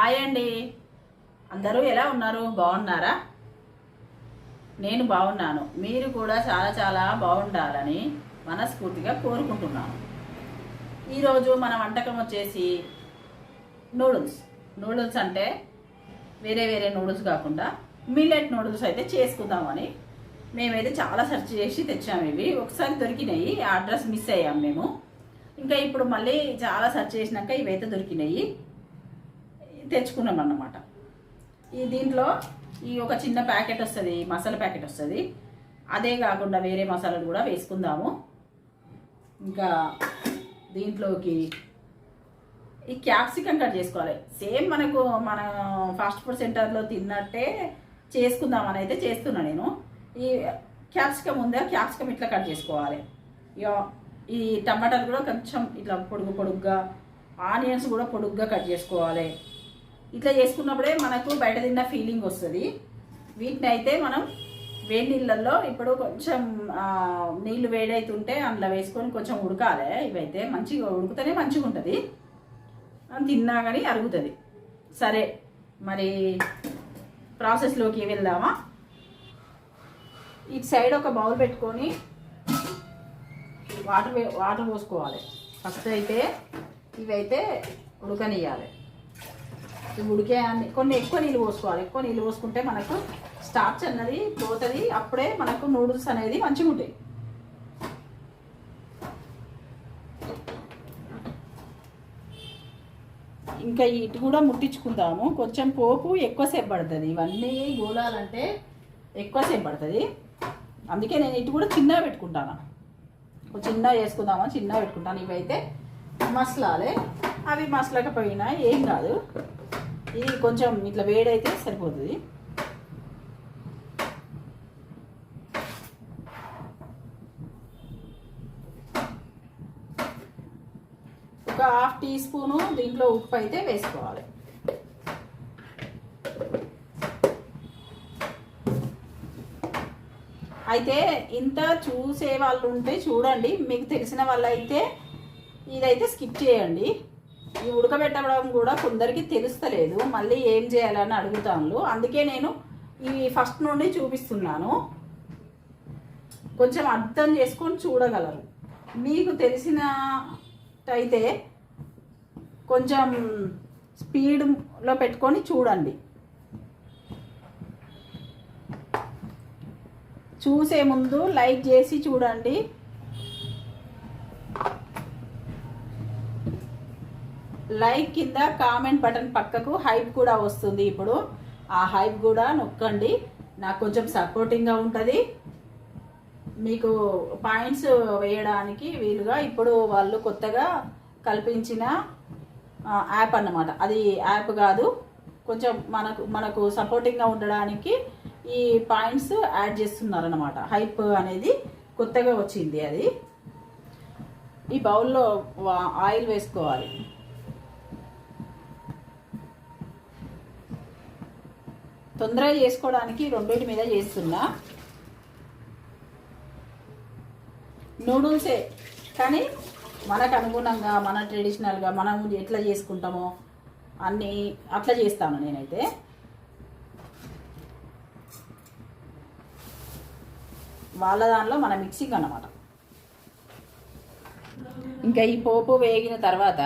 Hi అండి. అందరూ ఎలా ఉన్నారు? బాగున్నారా? నేను బాగున్నాను. మీరు కూడా చాలా చాలా బాగుండాలని మనస్ఫూర్తిగా కోరుకుంటున్నాను. ఈరోజు మన వంటకం వచ్చేసి నూడిల్స్. నూడిల్స్ అంటే వేరే వేరే నూడిల్స్ కాకుండా మిల్లెట్ నూడిల్స్ అయితే చేసుకుందామని మేమైతే చాలా సెర్చ్ చేసి తెచ్చాము ఇవి. ఒకసారి దొరికినాయి. ఆ అడ్రస్ మిస్ అయ్యాము మేము. ఇంకా ఇప్పుడు మళ్ళీ చాలా సెర్చ్ చేసినాక ఇవైతే దొరికినాయి. తెచ్చుకున్నాం అన్నమాట ఈ దీంట్లో ఈ ఒక చిన్న ప్యాకెట్ వస్తుంది మసాలా ప్యాకెట్ వస్తుంది. అదే కాకుండా వేరే మసాలాలు కూడా వేసుకుందాము. ఇంకా దీంట్లోకి ఈ క్యాప్సికం కట్ చేసుకోవాలి. సేమ్ మనకు మన ఫాస్ట్ ఫుడ్ సెంటర్లో తిన్నట్టే చేసుకుందామని అయితే చేస్తున్నా నేను. ఈ క్యాప్సికం ఉందా? క్యాప్సికం ఇట్లా కట్ చేసుకోవాలి. ఈ టమాటాలు కూడా కొంచెం ఇట్లా పొడుగు పొడుగ్గా ఆనియన్స్ కూడా పొడుగ్గా కట్ చేసుకోవాలి. ఇట్లా చేసుకున్నప్పుడే మనకు బయట తిన్న ఫీలింగ్ వస్తుంది. వీటిని అయితే మనం వేడి నీళ్ళల్లో ఇప్పుడు కొంచెం నీళ్ళు వేడైతుంటే అందులో వేసుకొని కొంచెం ఉడకాలి. ఇవైతే మంచిగా ఉడికితేనే మంచిగా ఉంటుంది. తిన్నా కానీ అరుగుతుంది. సరే మరి ప్రాసెస్లోకి వెళ్దామా? ఇటు సైడ్ ఒక బౌల్ పెట్టుకొని వాటర్ వాటర్ పోసుకోవాలి. ఫస్ట్ అయితే ఇవైతే ఉడకనియాలి ఉడికే అన్ని కొన్ని ఎక్కువ నీళ్ళు పోసుకోవాలి. ఎక్కువ నీళ్ళు పోసుకుంటే మనకు స్టార్చ్ అన్నది పోతుంది. అప్పుడే మనకు నూడిల్స్ అనేది మంచిగా ఉంటాయి. ఇంకా ఇటు కూడా ముట్టించుకుందాము. కొంచెం పోపు ఎక్కువసేపు పడుతుంది. ఇవన్నీ గోలాలంటే ఎక్కువసేపు పడుతుంది. అందుకే నేను ఇటు కూడా చిన్నగా పెట్టుకుంటాను. ఒక చిన్న వేసుకుందామా చిన్న పెట్టుకుంటాను. ఇవైతే మసలాలే. అవి మసలకపోయినా ఏం కాదు. ఇది కొంచెం ఇట్లా వేడైతే సరిపోతుంది. ఒక హాఫ్ టీ స్పూను దీంట్లో ఉప్పు అయితే వేసుకోవాలి. అయితే ఇంత చూసే వాళ్ళు ఉంటే చూడండి మీకు తెలిసిన వాళ్ళు అయితే ఇదైతే స్కిప్ చేయండి. ఈ ఉడకబెట్టడం కూడా కొందరికి తెలుస్తలేదు. మళ్ళీ ఏం చేయాలని అడుగుతాను అందుకే నేను ఈ ఫస్ట్ నుండి చూపిస్తున్నాను. కొంచెం అర్థం చేసుకొని చూడగలరు. మీకు తెలిసినట్టయితే కొంచెం స్పీడ్లో పెట్టుకొని చూడండి. చూసే ముందు లైక్ చేసి చూడండి. లైక్ కింద కామెంట్ బటన్ పక్కకు హైప్ కూడా వస్తుంది ఇప్పుడు. ఆ హైప్ కూడా నొక్కండి. నాకు కొంచెం సపోర్టింగ్గా ఉంటుంది. మీకు పాయింట్స్ వేయడానికి వీలుగా ఇప్పుడు వాళ్ళు కొత్తగా కల్పించిన యాప్ అన్నమాట. అది యాప్ కాదు. కొంచెం మనకు మనకు సపోర్టింగ్గా ఉండడానికి ఈ పాయింట్స్ యాడ్ చేస్తున్నారనమాట హైప్ అనేది కొత్తగా వచ్చింది అది. ఈ బౌల్లో ఆయిల్ వేసుకోవాలి. తొందరగా చేసుకోవడానికి రెండింటి మీద చేస్తున్నా. నూడిల్సే. కానీ మనకు అనుగుణంగా మన ట్రెడిషనల్గా మనం ఎట్లా చేసుకుంటామో అన్నీ అట్లా చేస్తాను నేనైతే. వాళ్ళ దానిలో మన మిక్సింగ్ అనమాట ఇంకా ఈ పోపు వేగిన తర్వాత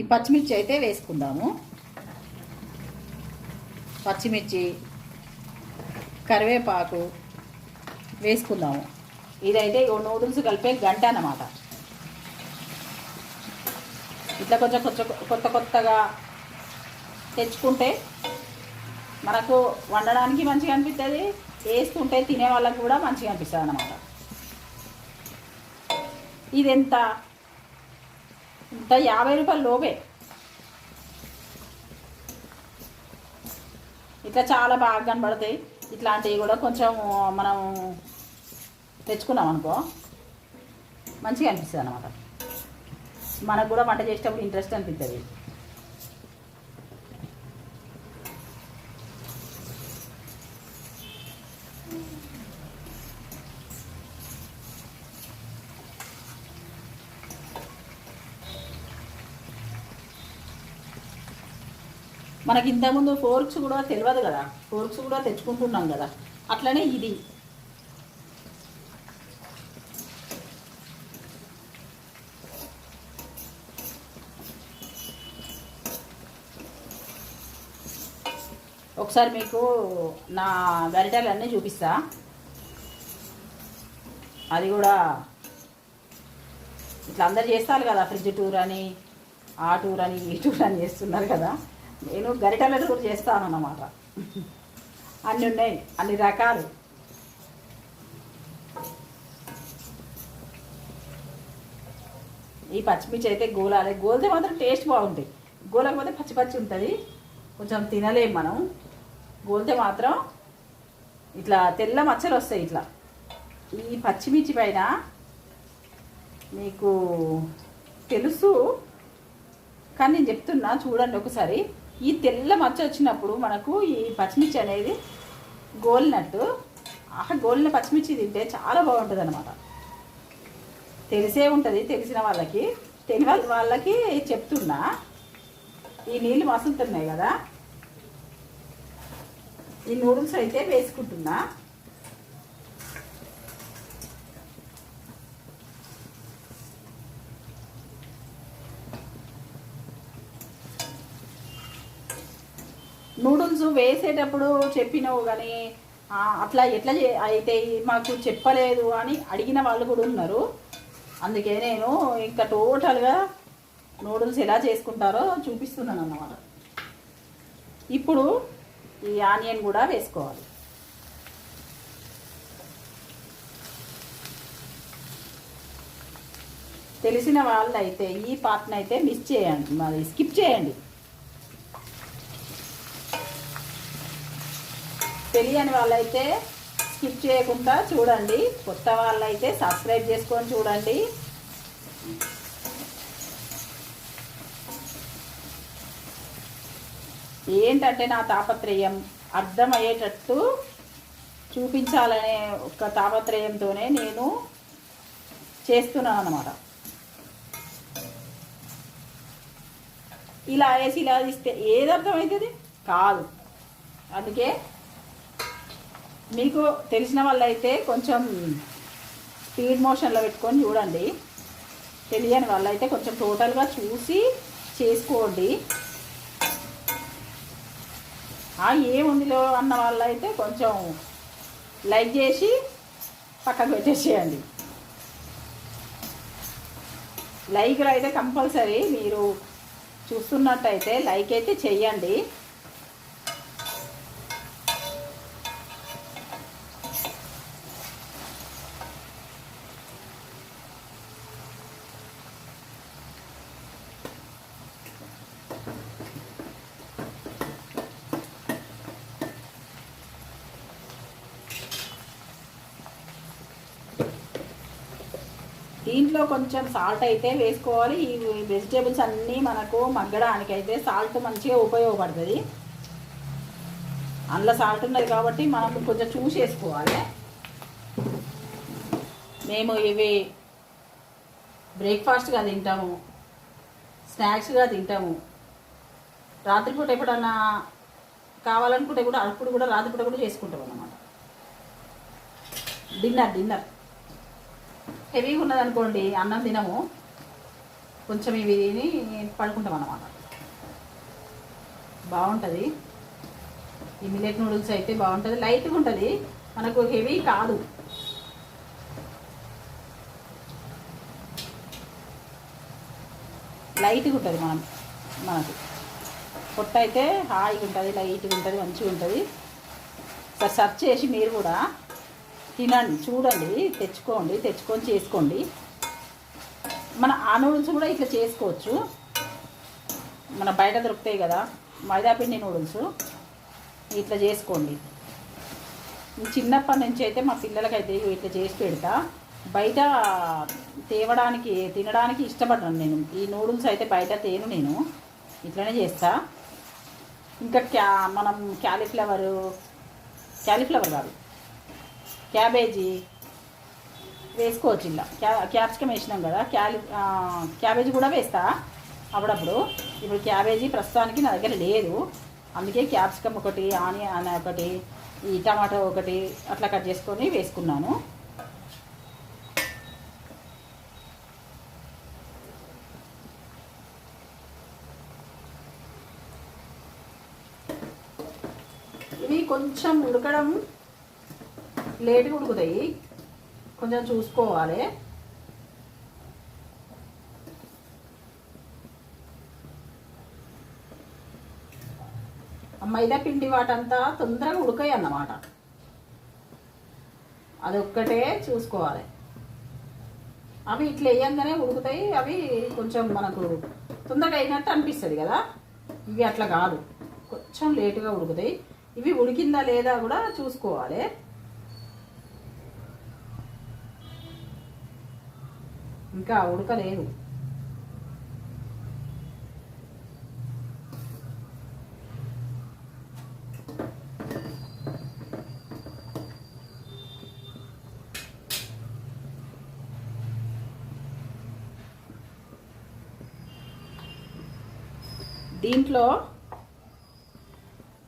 ఈ పచ్చిమిర్చి అయితే వేసుకుందాము. పచ్చిమిర్చి కరివేపాకు వేసుకుందాము. ఇదైతే ఓ నూడిల్స్ కలిపే గంట అన్నమాట. ఇట్లా కొంచెం కొంచెం కొత్త కొత్తగా తెచ్చుకుంటే మనకు వండడానికి మంచిగా అనిపిస్తుంది వేసుకుంటే తినే వాళ్ళకి కూడా మంచిగా అనిపిస్తుంది అన్నమాట. ఇది ఎంత ఇంత యాభై రూపాయల లోపే. ఇట్లా చాలా బాగా కనబడతాయి. ఇట్లాంటివి కూడా కొంచెం మనం తెచ్చుకున్నాం అనుకో మంచిగా అనిపిస్తుంది అనమాట మనకు కూడా వంట చేసేటప్పుడు ఇంట్రెస్ట్ అనిపిస్తుంది మనకి ఇంతకుముందు ఫోర్క్స్ కూడా తెలియదు కదా. ఫోర్క్స్ కూడా తెచ్చుకుంటున్నాం కదా. అట్లనే ఇది. ఒకసారి మీకు నా గరిటెలు అన్నీ చూపిస్తా. అది కూడా ఇట్లా అందరు చేస్తారు కదా ఫ్రిడ్జ్ టూర్ అని ఆ టూర్ అని ఈ టూర్ అని చేస్తున్నారు కదా. నేను గరిట కూడా చేస్తాను అన్నమాట అన్నీ ఉన్నాయి అన్ని రకాలు. ఈ పచ్చిమిర్చి అయితే గోలాలి. గోలితే మాత్రం టేస్ట్ బాగుంటాయి గోలకపోతే పచ్చి పచ్చి ఉంటుంది. కొంచెం తినలేం మనం. గోలితే మాత్రం ఇట్లా తెల్ల మచ్చలు వస్తాయి ఇట్లా. ఈ పచ్చిమిర్చి పైన మీకు తెలుసు కానీ నేను చెప్తున్నా చూడండి ఒకసారి. ఈ తెల్ల మచ్చ వచ్చినప్పుడు మనకు ఈ పచ్చిమిర్చి అనేది గోలినట్టు. ఆ గోలిన పచ్చిమిర్చి తింటే చాలా బాగుంటుంది అనమాట తెలిసే ఉంటుంది తెలిసిన వాళ్ళకి. తెలియని వాళ్ళకి చెప్తున్నా. ఈ నీళ్ళు మసులుతున్నాయి కదా. ఈ నూడిల్స్ అయితే వేసుకుంటున్నా. నూడిల్స్ వేసేటప్పుడు చెప్పినావు కానీ అట్లా ఎట్లా చే అయితే మాకు చెప్పలేదు అని అడిగిన వాళ్ళు కూడా ఉన్నారు. అందుకే నేను ఇంకా టోటల్గా నూడిల్స్ ఎలా చేసుకుంటారో చూపిస్తున్నాను అన్నమాట. ఇప్పుడు ఈ ఆనియన్ కూడా వేసుకోవాలి. తెలిసిన వాళ్ళు అయితే ఈ పార్ట్ని అయితే మిస్ చేయండి మరి స్కిప్ చేయండి. తెలియని వాళ్ళైతే స్కిప్ చేయకుండా చూడండి. కొత్త వాళ్ళైతే సబ్స్క్రైబ్ చేసుకొని చూడండి. ఏంటంటే నా తాపత్రయం? అర్థమయ్యేటట్టు చూపించాలనే ఒక తాపత్రయంతోనే నేను చేస్తున్నాను అన్నమాట ఇలా వేసి ఇలా తీస్తే ఏది అర్థమవుతుంది కాదు. అందుకే మీకు తెలిసిన వాళ్ళైతే కొంచెం స్పీడ్ మోషన్లో పెట్టుకొని చూడండి. తెలియని వాళ్ళైతే కొంచెం టోటల్గా చూసి చేసుకోండి. ఆ ఏముందిలో అన్న వాళ్ళైతే కొంచెం లైక్ చేసి పక్కకు పెట్టేసేయండి. లైక్లు అయితే కంపల్సరీ మీరు చూస్తున్నట్టయితే లైక్ అయితే చెయ్యండి దీంట్లో కొంచెం సాల్ట్ అయితే వేసుకోవాలి. ఈ వెజిటేబుల్స్ అన్నీ మనకు మగ్గడానికి అయితే సాల్ట్ మంచిగా ఉపయోగపడుతుంది. అందులో సాల్ట్ ఉన్నది కాబట్టి మనం కొంచెం చూసి వేసుకోవాలి మేము ఇవి బ్రేక్ఫాస్ట్గా తింటాము స్నాక్స్గా తింటాము. రాత్రిపూట ఎప్పుడన్నా కావాలనుకుంటే కూడా అప్పుడు కూడా రాత్రిపూట కూడా చేసుకుంటాం అన్నమాట డిన్నర్ డిన్నర్ హెవీగా ఉన్నదనుకోండి అన్నం తినము. కొంచెం ఇవి తిని పడుకుంటాం అన్నమాట. బాగుంటుంది. ఈ మిలెట్ నూడిల్స్ అయితే బాగుంటుంది. లైట్గా ఉంటుంది. మనకు హెవీ కాదు. లైట్గా ఉంటుంది మనం మనకు. పొట్ట అయితే హాయిగా ఉంటుంది లైట్గా ఉంటుంది మంచిగా ఉంటుంది. సార్ సర్చ్ చేసి మీరు కూడా తినండి చూడండి తెచ్చుకోండి తెచ్చుకొని చేసుకోండి. మన ఆ నూడిల్స్ కూడా ఇట్లా చేసుకోవచ్చు. మన బయట దొరుకుతాయి కదా మైదాపిండి నూడిల్స్ ఇట్లా చేసుకోండి. చిన్నప్పటి నుంచి అయితే మా పిల్లలకైతే ఇట్లా చేసి పెడతా. బయట తేవడానికి తినడానికి ఇష్టపడ్డాను నేను. ఈ నూడిల్స్ అయితే బయట తేను నేను. ఇట్లనే చేస్తా. ఇంకా క్యా మనం క్యాలీఫ్లవరు క్యాలీఫ్లవర్ కాదు. క్యాబేజీ వేసుకోవచ్చు ఇలా. క్యా క్యాప్సికమ్ వేసినాం కదా క్యాలి క్యాబేజీ కూడా వేస్తా అప్పుడప్పుడు. ఇప్పుడు క్యాబేజీ ప్రస్తుతానికి నా దగ్గర లేదు. అందుకే క్యాప్సికమ్ ఒకటి ఆనియన్ ఒకటి ఈ టమాటో ఒకటి అట్లా కట్ చేసుకొని వేసుకున్నాను. ఇవి కొంచెం ఉడకడం లేట్గా ఉడుకుతాయి. కొంచెం చూసుకోవాలి. మైదా పిండి వాటంతా తొందరగా ఉడకాయి అన్నమాట. అదొక్కటే చూసుకోవాలి. అవి ఇట్లా వేయంగానే ఉడుకుతాయి. అవి కొంచెం మనకు తొందరగా అయినట్టు అనిపిస్తుంది కదా. ఇవి అట్లా కాదు. కొంచెం లేటుగా ఉడుకుతాయి. ఇవి ఉడికిందా లేదా కూడా చూసుకోవాలి. ఇంకా ఉడకలేదు దీంట్లో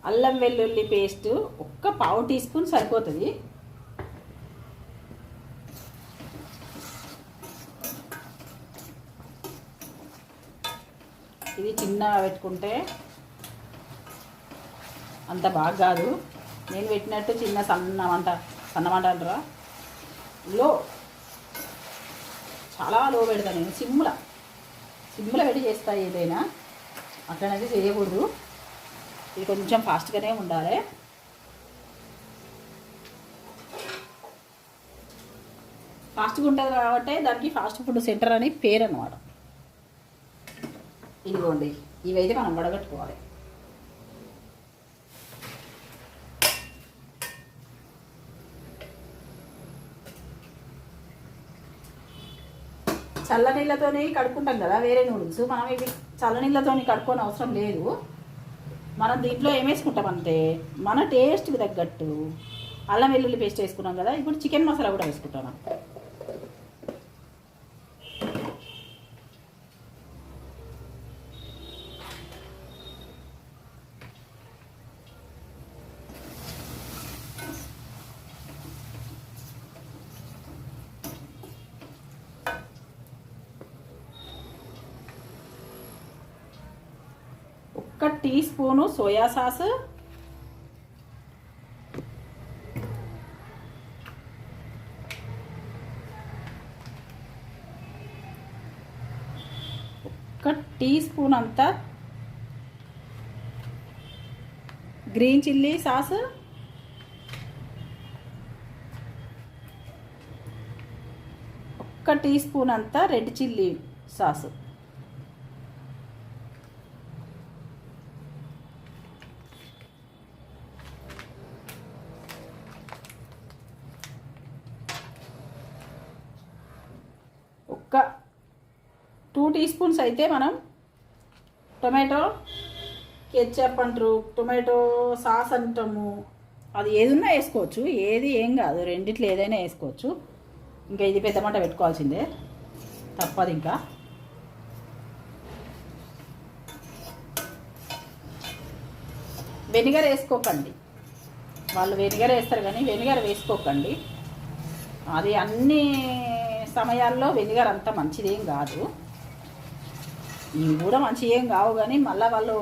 అల్లం వెల్లుల్లి పేస్ట్ ఒక్క పావు టీ స్పూన్ సరిపోతుంది. ఇది చిన్నగా పెట్టుకుంటే అంత బాగా కాదు. నేను పెట్టినట్టు చిన్న సన్న వంట సన్న వంట అంటారా లో చాలా లో పెడతాను నేను సిమ్ముల. సిమ్ముల పెట్టి చేస్తా ఏదైనా. అట్లనేది చేయకూడదు. ఇది కొంచెం ఫాస్ట్గానే ఉండాలి. ఫాస్ట్గా ఉంటుంది కాబట్టి దానికి ఫాస్ట్ ఫుడ్ సెంటర్ అని పేరు అనమాట ఇదిగోండి ఇవైతే మనం వడగట్టుకోవాలి. చల్లనీళ్ళతోని కడుక్కుంటాం కదా వేరే నూడిల్స్. మనం ఇవి చల్ల నీళ్ళతోని కడుక్కోని అవసరం లేదు. మనం దీంట్లో ఏం వేసుకుంటాం అంటే మన టేస్ట్కి తగ్గట్టు అల్లం వెల్లుల్లి పేస్ట్ వేసుకున్నాం కదా ఇప్పుడు చికెన్ మసాలా కూడా వేసుకుంటాం ఒక టీ స్పూను సోయా సాస్. ఒక్క టీ స్పూన్ అంతా గ్రీన్ చిల్లీ సాస్. ఒక్క టీ స్పూన్ అంతా రెడ్ చిల్లీ సాసు ఒక్క టూ టీ స్పూన్స్ అయితే మనం టొమాటో కెచ్చప్ అంటారు టొమాటో సాస్ అంటాము. అది ఏదున్నా వేసుకోవచ్చు ఏది ఏం కాదు రెండిట్లో ఏదైనా వేసుకోవచ్చు. ఇంకా ఇది పెద్ద మంట పెట్టుకోవాల్సిందే తప్పదు ఇంకా. వెనిగర్ వేసుకోకండి. వాళ్ళు వెనిగర్ వేస్తారు కానీ వెనిగర్ వేసుకోకండి. అది అన్ని సమయాల్లో వెనిగర్ అంత మంచిదేం కాదు. ఇవి కూడా మంచి ఏం కావు కానీ మళ్ళీ వాళ్ళు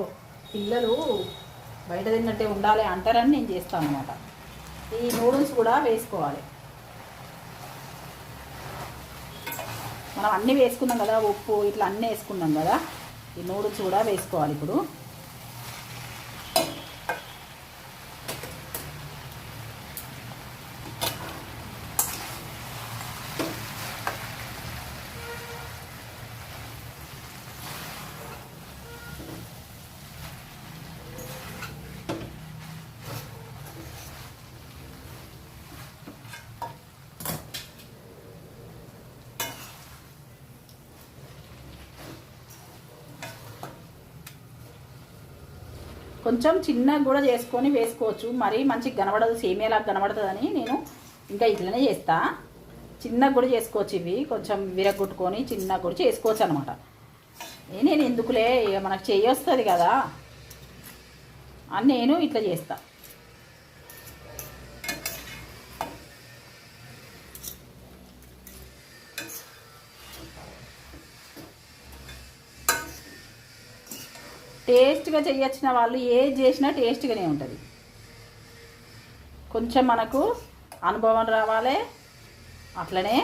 పిల్లలు బయట తిన్నట్టే ఉండాలి అంటారని నేను చేస్తాను అనమాట ఈ నూడిల్స్ కూడా వేసుకోవాలి. మనం అన్నీ వేసుకున్నాం కదా ఉప్పు ఇట్లా అన్నీ వేసుకున్నాం కదా ఈ నూడిల్స్ కూడా వేసుకోవాలి ఇప్పుడు. కొంచెం చిన్నగా కూడా చేసుకొని వేసుకోవచ్చు. మరీ మంచిగా కనబడదు సేమేలాగా కనబడుతుందని నేను ఇంకా ఇట్లనే చేస్తా. చిన్నగా కూడా చేసుకోవచ్చు ఇవి. కొంచెం విరగొట్టుకొని చిన్నగా కూడా చేసుకోవచ్చు అనమాట నేను ఎందుకులే? ఇక మనకు చేయొస్తుంది కదా. అని నేను ఇట్లా చేస్తాను టేస్ట్గా చేయొచ్చిన వాళ్ళు ఏది చేసినా టేస్ట్గానే ఉంటుంది. కొంచెం మనకు అనుభవం రావాలి అట్లనే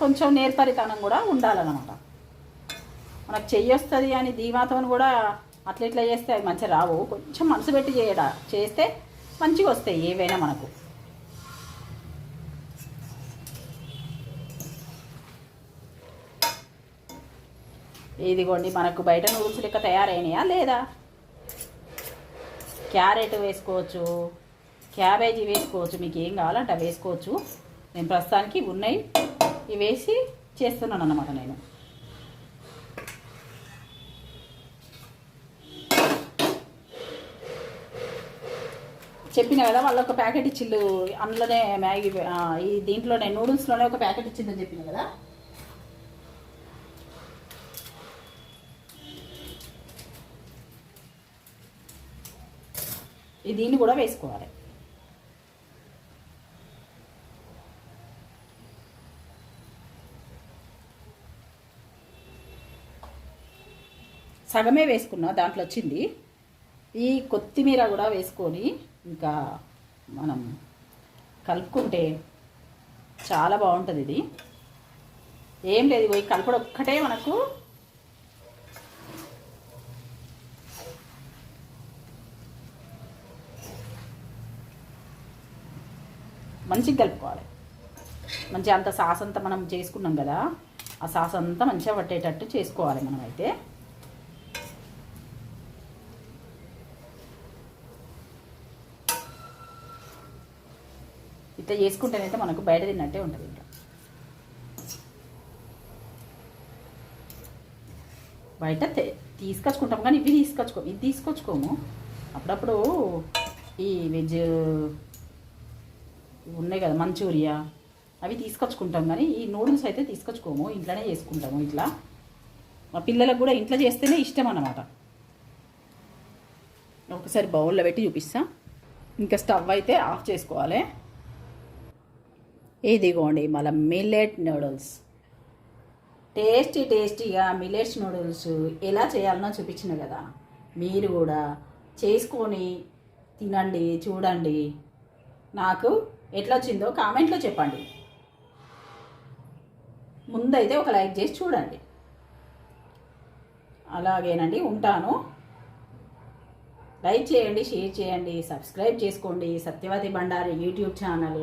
కొంచెం నేర్పరితనం కూడా ఉండాలన్నమాట. మనకు చెయ్యొస్తుంది అని ధీమాతమని కూడా అట్లా ఇట్లా చేస్తే అవి మంచిగా రావు. కొంచెం మనసు పెట్టి చేయడా చేస్తే మంచిగా వస్తాయి ఏవైనా మనకు. ఇదిగోండి మనకు బయట నూడిల్స్ లెక్క తయారైనాయా లేదా? క్యారెట్ వేసుకోవచ్చు క్యాబేజీ వేసుకోవచ్చు మీకు ఏం కావాలంటే అవి వేసుకోవచ్చు. నేను ప్రస్తుతానికి ఉన్నాయి ఇవి వేసి చేస్తున్నాను అన్నమాట నేను. చెప్పిన కదా వాళ్ళు ఒక ప్యాకెట్ ఇచ్చిళ్ళు అందులోనే మ్యాగీ ఈ దీంట్లోనే నూడిల్స్లోనే ఒక ప్యాకెట్ ఇచ్చిందని చెప్పిన కదా? దీన్ని కూడా వేసుకోవాలి. సగమే వేసుకున్నా దాంట్లో వచ్చింది. ఈ కొత్తిమీర కూడా వేసుకొని ఇంకా మనం కలుపుకుంటే చాలా బాగుంటుంది ఇది. ఏం లేదు పోయి ఈ కలపడం ఒక్కటే మనకు మంచిగా కలుపుకోవాలి. మంచిగా అంత సాస్ అంతా మనం చేసుకున్నాం కదా ఆ సాస్ అంతా మంచిగా పట్టేటట్టు చేసుకోవాలి మనం అయితే ఇట్లా చేసుకుంటేనైతే మనకు బయట తిన్నట్టే ఉంటుంది ఇంకా. బయట తీసుకొచ్చుకుంటాం కానీ ఇవి తీసుకొచ్చుకో ఇది తీసుకొచ్చుకోము. అప్పుడప్పుడు ఈ వెజ్ ఉన్నాయి కదా మంచూరియా అవి తీసుకొచ్చుకుంటాం కానీ ఈ నూడిల్స్ అయితే తీసుకొచ్చుకోము ఇంట్లోనే చేసుకుంటాము ఇట్లా. మా పిల్లలకు కూడా ఇంట్లో చేస్తేనే ఇష్టం అన్నమాట. ఒకసారి బౌల్లో పెట్టి చూపిస్తా. ఇంకా స్టవ్ అయితే ఆఫ్ చేసుకోవాలి. ఇదిగోండి మళ్ళీ మిల్లెట్ నూడిల్స్. టేస్టీ టేస్టీగా మిల్లెట్స్ నూడిల్స్ ఎలా చేయాలనో చూపించిన కదా. మీరు కూడా చేసుకొని తినండి చూడండి. నాకు ఎట్లా వచ్చిందో కామెంట్లో చెప్పండి. ముందైతే ఒక లైక్ చేసి చూడండి. అలాగేనండి ఉంటాను. లైక్ చేయండి షేర్ చేయండి సబ్స్క్రైబ్ చేసుకోండి. Satyavathi Bandari YouTube channel.